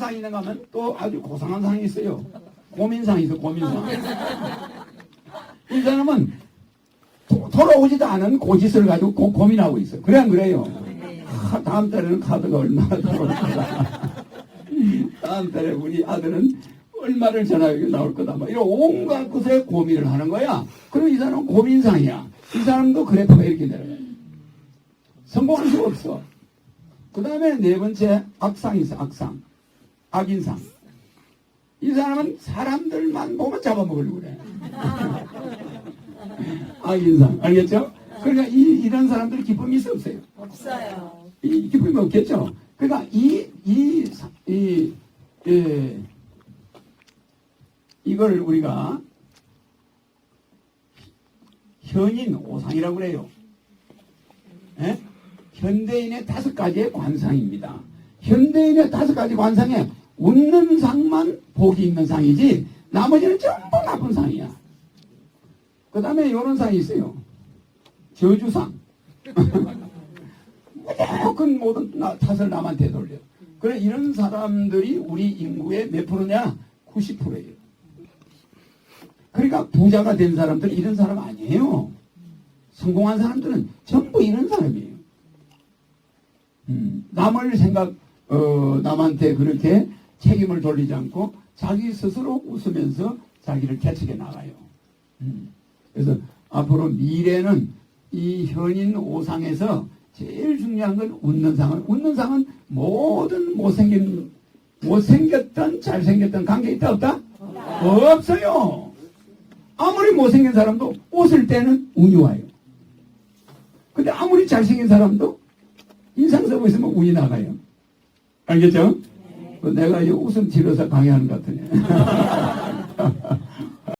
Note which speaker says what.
Speaker 1: 상이 있는가 하면 또 아주 고상한 상이 있어요. 고민상이 있어, 고민상. 이 사람은 도- 돌아오지도 않은 고짓을 가지고 고, 고민하고 있어. 그래, 안 그래요? 아, 다음 달에는 카드가 얼마나 들어올까. 다음 달에 우리 아들은 얼마를 전화하게 나올 거다. 막 이런 온갖 것에 고민을 하는 거야. 그럼 이 사람은 고민상이야. 이 사람도 그래프가 이렇게 내려가요. 성공할 수가 없어. 그 다음에 네 번째 악상이 있어, 악상. 악인상. 이 사람은 사람들만 보면 잡아먹으려고 그래. 악인상. 알겠죠? 그러니까 이, 이런 사람들 기쁨이 있어 없어요?
Speaker 2: 없어요.
Speaker 1: 이 기쁨이 없겠죠? 그러니까 이, 이, 사- 이, 예, 이걸 우리가 현인 오상이라고 그래요. 예? 현대인의 다섯 가지의 관상입니다. 현대인의 다섯 가지 관상에 웃는 상만 복이 있는 상이지 나머지는 전부 나쁜 상이야. 그 다음에 이런 상이 있어요. 저주상. 무조건 모든 나- 탓을 남한테 돌려. 그래 이런 사람들이 우리 인구의 몇 프로냐? 90%예요. 그러니까 부자가 된 사람들 이런 사람 아니에요. 성공한 사람들은 전부 이런 사람이에요. 음, 남을 생각, 어, 남한테 그렇게 책임을 돌리지 않고 자기 스스로 웃으면서 자기를 개척해 나가요. 음, 그래서 앞으로 미래는 이 현인 오상에서 제일 중요한 건 웃는 상은 웃는 상은 모든 못생긴 못생겼던 잘생겼던 관계 있다 없다? 없어요. 아무리 못생긴 사람도 웃을 때는 운이 와요. 근데 아무리 잘생긴 사람도 인상 쓰고 있으면 운이 나가요. 알겠죠? 그 내가 이 웃음 지르서 강의하는 것 같으네.